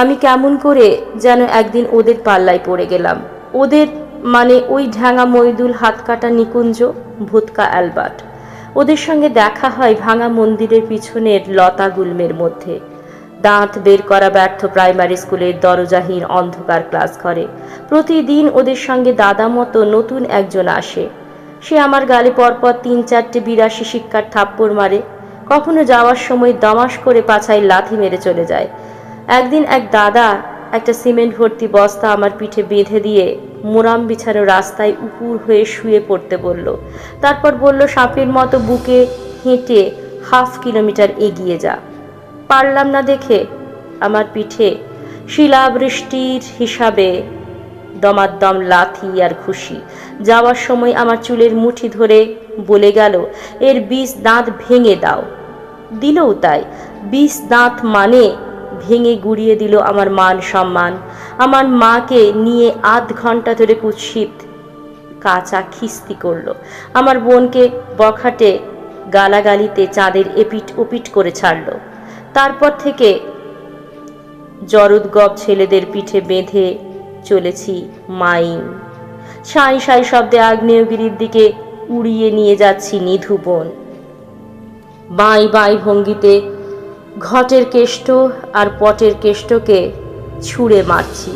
আমি কেমন করে যেন একদিন ওদের পাল্লায় পড়ে গেলাম। ওদের মানে ওই ঢ্যাঙা মইদুল হাত কাটা নিকুঞ্জ, ভূতকা অ্যালবার্ট। ওদের সঙ্গে দেখা হয় ভাঙা মন্দিরের পিছনের লতা গুল্মের মধ্যে। দাঁত বের করা ব্যর্থ প্রাইমারি স্কুলের দরজাহীন অন্ধকার ক্লাস ঘরে। প্রতিদিন ওদের সঙ্গে দাদা মতো নতুন একজন আসে। সে আমার গালে পরপর তিন চারটে বিরাশি শিক্ষার থাপ্পড় মারে। কখনো যাওয়ার সময় দমাস করে পাছায় লাথি মেরে চলে যায়। একদিন এক দাদা একটা সিমেন্ট ভর্তি বস্তা আমার পিঠে বেঁধে দিয়ে মোরাম বিছানো রাস্তায় উপুর হয়ে শুয়ে পড়তে বলল। তারপর বলল, সাপের মতো বুকে হেঁটে হাফ কিলোমিটার এগিয়ে যা। পারলাম না দেখে আমার পিঠে শিলাবৃষ্টির হিসাবে দমাদ্দম লাথি আর খুশি যাওয়ার সময় আমার চুলের মুঠি ধরে বলে গেল, এর বিষ দাঁত ভেঙে দাও। দিলও তাই। বিষ দাঁত মানে ভেঙে গুড়িয়ে দিল আমার মান সম্মান। আমার মাকে নিয়ে আধ ঘণ্টা ধরে কুৎসিত কাঁচা খিস্তি করল। আমার বোনকে বখাটে গালাগালিতে চাঁদের এপিট ওপিট করে ছাড়লো। তারপর থেকে জরুদগব ছেলেদের পিঠে বেঁধে চলেছি মাইন। সাই সাই শব্দে আগ্নেয়গিরির দিকে উড়িয়ে নিয়ে যাচ্ছি নিধু বোন। বাঁই বাঁই ভঙ্গিতে ঘটের কেষ্ট আর পটের কেষ্টকে ছুঁড়ে মারছি।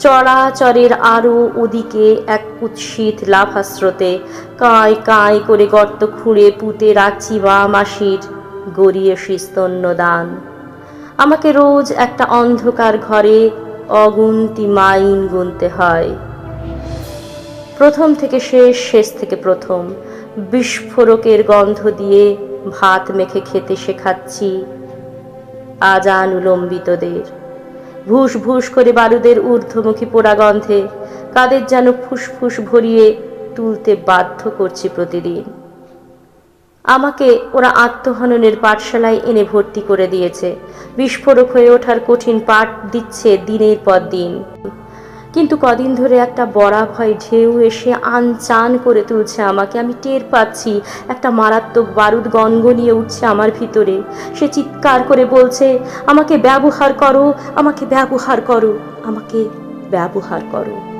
চরাচরের আরও ওদিকে এক কুৎসিত লাভাস্রোতে কাঁয় কাঁয় করে গর্ত খুঁড়ে পুঁতে রাখছি বা মাসির গড়িয়ে স্তন্য দান। আমাকে রোজ একটা অন্ধকার ঘরে অগুন্তি মাইন গুনতে হয়। প্রথম থেকে শেষ শেষ থেকে প্রথম। বিস্ফোরকের গন্ধ দিয়ে ভাত মেখে খেতে শেখাচ্ছি। আজান উলম্বিতদের। ভুস ভুস করে বারুদের ঊর্ধ্বমুখী পোড়াগন্ধে কাদের যেন ফুসফুস ভরিয়ে তুলতে বাধ্য করছি প্রতিদিন। আমাকে ওরা আত্মহননের পাঠশালায় এনে ভর্তি করে দিয়েছে। বিস্ফোরক হয়ে ওঠার কঠিন পাঠ দিচ্ছে দিনের পর দিন। কিন্তু কদিন ধরে একটা বড়া ভয় ঢেউ এসে আনচান করে তুলছে আমাকে। আমি টের পাচ্ছি একটা মারাত্মক বারুদ গনগনিয়ে উঠছে আমার ভিতরে। সে চিৎকার করে বলছে, আমাকে ব্যবহার করো, আমাকে ব্যবহার করো, আমাকে ব্যবহার করো।